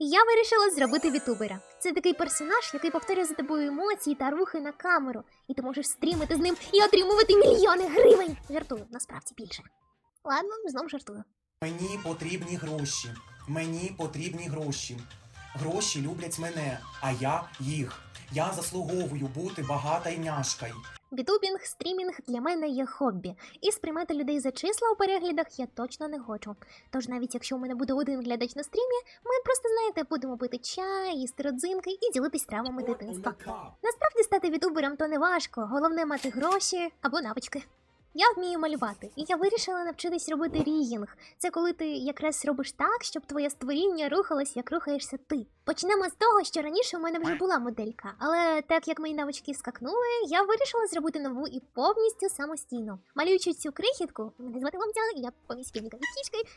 Я вирішила зробити вітубера. Це такий персонаж, який повторює за тобою емоції та рухи на камеру, і ти можеш стрімити з ним і отримувати мільйони гривень. Жартую, насправді більше. Ладно, знов жартую. Мені потрібні гроші. Мені потрібні гроші. Гроші люблять мене, а я їх. Я заслуговую бути багата й няшкою. Бітубінг, стрімінг для мене є хобі, і сприймати людей за числа у переглядах я точно не хочу. Тож навіть якщо у мене буде один глядач на стрімі, ми просто знаєте, будемо пити чай, їсти родзинки і ділитись травмами дитинства. Насправді стати вітубером то не важко, головне мати гроші або навички. Я вмію малювати, і я вирішила навчитись робити рігінг. Це коли ти якраз робиш так, щоб твоє створіння рухалось, як рухаєшся ти. Почнемо з того, що раніше у мене вже була моделька, але так як мої навички скакнули, я вирішила зробити нову і повністю самостійно. Малюючи цю крихітку, мене звати Ломтя, я поміські кішки.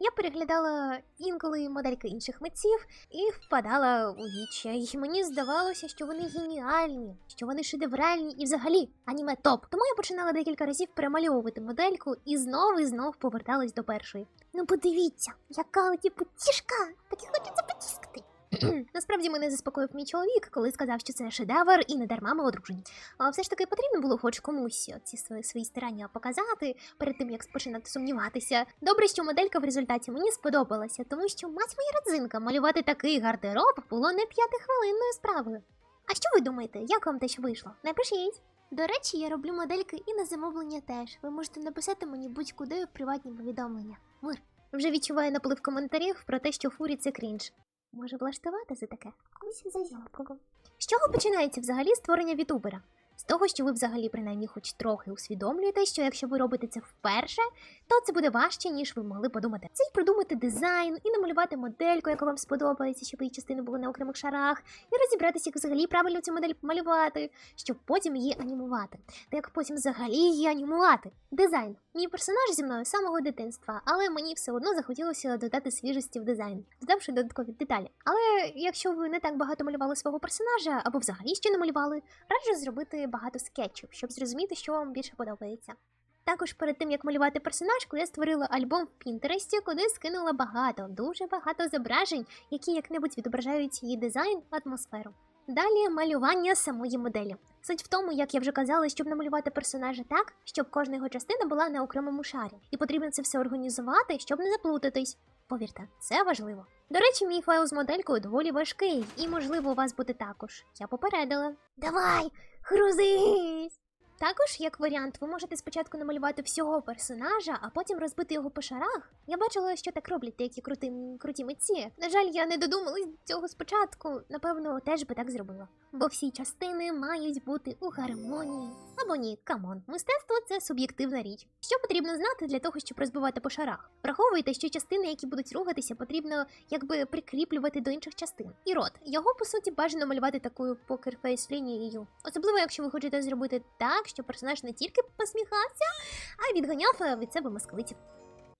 Я переглядала інколи модельки інших митців і впадала у віччя. І Мені здавалося, що вони геніальні, що вони шедевральні і взагалі аніме топ. Тому я починала декілька разів перемальовувати модельку і знов і знов поверталась до першої. Ну подивіться, яка оті потішка, так і хочеться потіскати. Насправді мене заспокоїв мій чоловік, коли сказав, що це шедевр і не дарма ми одружені. А все ж таки потрібно було хоч комусь ці свої, свої старання показати перед тим, як починати сумніватися. Добре, що моделька в результаті мені сподобалася, тому що мать моя родзинка малювати такий гардероб було не п'ятихвилинною справою. А що ви думаєте, як вам те, що вийшло? Напишіть. До речі, я роблю модельки і на замовлення теж. Ви можете написати мені будь-куди в приватні повідомлення. Мир. Вже відчуваю наплив коментарів про те, що фурі це крінж. Може влаштувати за таке? Ось за зябкого. З чого починається взагалі створення вітубера? З того, що ви взагалі принаймні хоч трохи усвідомлюєте, що якщо ви робите це вперше, то це буде важче, ніж ви могли подумати. Це й продумати дизайн, і намалювати модельку, яка вам сподобається, щоб її частини були на окремих шарах, і розібратися, як взагалі правильно цю модель малювати, щоб потім її анімувати. Та як потім взагалі її анімувати. Дизайн. Мій персонаж зі мною з самого дитинства, але мені все одно захотілося додати свіжості в дизайн, додавши додаткові деталі. Але якщо ви не так багато малювали свого персонажа або взагалі ще не малювали, раджу зробити багато скетчів, щоб зрозуміти, що вам більше подобається. Також перед тим як малювати персонажку, я створила альбом в Пінтересті, куди скинула багато, дуже багато зображень, які як-небудь відображають її дизайн, атмосферу. Далі малювання самої моделі. Суть в тому, як я вже казала, щоб намалювати персонажа так, щоб кожна його частина була на окремому шарі, і потрібно це все організувати, щоб не заплутатись. Повірте, це важливо. До речі, мій файл з моделькою доволі важкий, і можливо у вас буде також. Я попередила. Давай, грузись! Також, як варіант, ви можете спочатку намалювати всього персонажа, а потім розбити його по шарах. Я бачила, що так роблять деякі круті, круті митці. На жаль, я не додумалась цього спочатку. Напевно, теж би так зробила. Бо всі частини мають бути у гармонії. Або ні, камон, мистецтво це суб'єктивна річ. Що потрібно знати для того, щоб розбивати по шарах? Враховуйте, що частини, які будуть рухатися, потрібно якби прикріплювати до інших частин. І рот його по суті бажано малювати такою покерфейс лінією. Особливо, якщо ви хочете зробити так, щоб персонаж не тільки посміхався, а й відганяв е, від себе москвитів.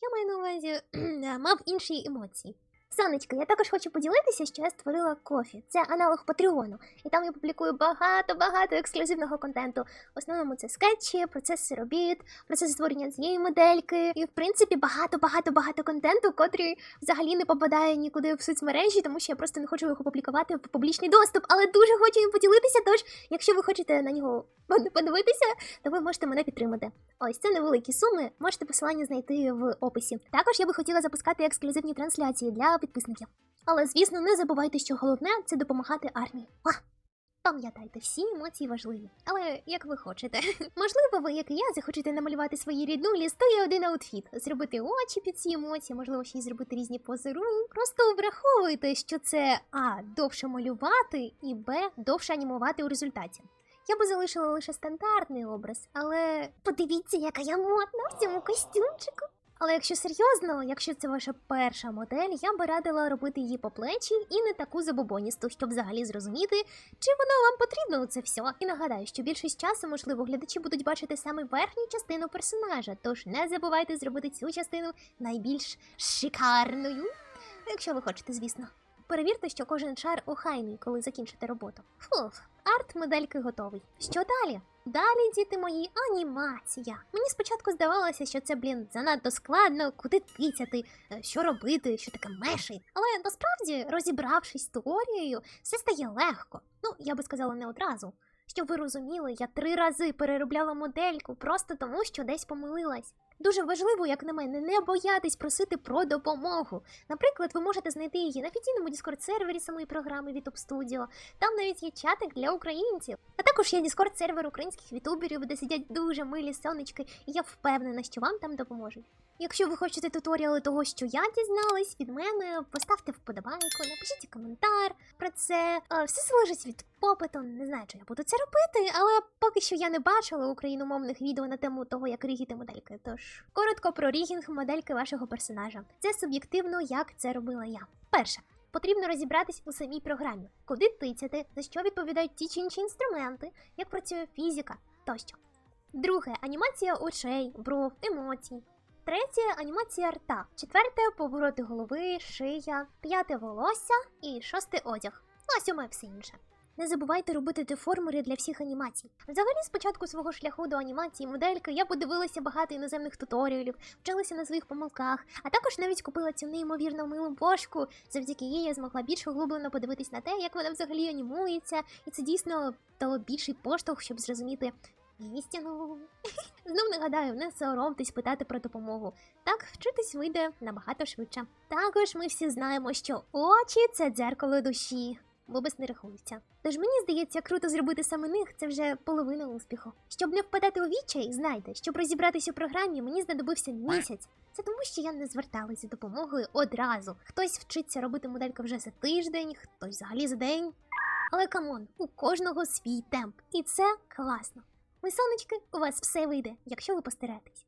Я маю на увазі мав інші емоції. Сонечко, я також хочу поділитися, що я створила кофі. Це аналог Патреону, і там я публікую багато-багато ексклюзивного контенту. В основному це скетчі, процеси робіт, процес створення цієї модельки, і в принципі багато-багато-багато контенту, котрий взагалі не попадає нікуди в соцмережі, тому що я просто не хочу його публікувати в публічний доступ, але дуже хочу їм поділитися. Тож, якщо ви хочете на нього подивитися, то ви можете мене підтримати. Ось це невеликі суми. Можете посилання знайти в описі. Також я би хотіла запускати ексклюзивні трансляції для підписників. Але звісно, не забувайте, що головне це допомагати армії. А! Пам'ятайте, всі емоції важливі, але як ви хочете. Можливо, ви, як і я, захочете намалювати свої ріднулі 101 аутфіт, зробити очі під ці емоції, можливо, ще й зробити різні пози рук. Просто враховуйте, що це а довше малювати, і б довше анімувати у результаті. Я би залишила лише стандартний образ, але подивіться, яка я модна в цьому костюмчику. Але якщо серйозно, якщо це ваша перша модель, я би радила робити її по плечі і не таку забобоністу, щоб взагалі зрозуміти, чи воно вам потрібно це все. І нагадаю, що більшість часу, можливо, глядачі будуть бачити саме верхню частину персонажа, тож не забувайте зробити цю частину найбільш шикарною. Якщо ви хочете, звісно. Перевірте, що кожен шар охайний, коли закінчите роботу. Фуф. Арт модельки готовий. Що далі? Далі, діти мої, анімація. Мені спочатку здавалося, що це, блін, занадто складно, куди тицяти, е, що робити, що таке меші. Але насправді, розібравшись з теорією, все стає легко. Ну, я би сказала, не одразу. Щоб ви розуміли, я три рази переробляла модельку просто тому, що десь помилилась. Дуже важливо, як на мене, не боятись просити про допомогу. Наприклад, ви можете знайти її на офіційному Discord сервері самої програми від Studio. Там навіть є чатик для українців. А також є Discord сервер українських вітуберів, де сидять дуже милі сонечки, і я впевнена, що вам там допоможуть. Якщо ви хочете туторіали того, що я дізналась від мене, поставте вподобайку, напишіть коментар про це. Е, Все залежить від попиту. Не знаю, чи я буду це робити, але поки що я не бачила україномовних відео на тему того, як рігіти модельки. Тож коротко про рігінг модельки вашого персонажа. Це суб'єктивно, як це робила я. Перше. Потрібно розібратись у самій програмі, куди тицяти, за що відповідають ті чи інші інструменти, як працює фізика тощо. Друге анімація очей, бров, емоцій. Третє анімація рта. Четверте повороти голови, шия, п'яте волосся і шосте одяг. Ну а сьоме все інше. Не забувайте робити деформери для всіх анімацій. Взагалі, з початку свого шляху до анімації модельки я подивилася багато іноземних туторіалів, вчилася на своїх помилках, а також навіть купила цю неймовірно милу бошку. Завдяки їй я змогла більш углублено подивитись на те, як вона взагалі анімується, і це дійсно дало більший поштовх, щоб зрозуміти істину. Знов нагадаю, не соромтесь питати про допомогу. Так вчитись вийде набагато швидше. Також ми всі знаємо, що очі це дзеркало душі. Без не рахуються. Тож мені здається, круто зробити саме них це вже половина успіху. Щоб не впадати у відчай, знайте, щоб розібратися у програмі, мені знадобився місяць. Це тому, що я не зверталася за допомогою одразу. Хтось вчиться робити моделька вже за тиждень, хтось взагалі за день. Але камон, у кожного свій темп, і це класно. Ви сонечки, у вас все вийде, якщо ви постараєтесь.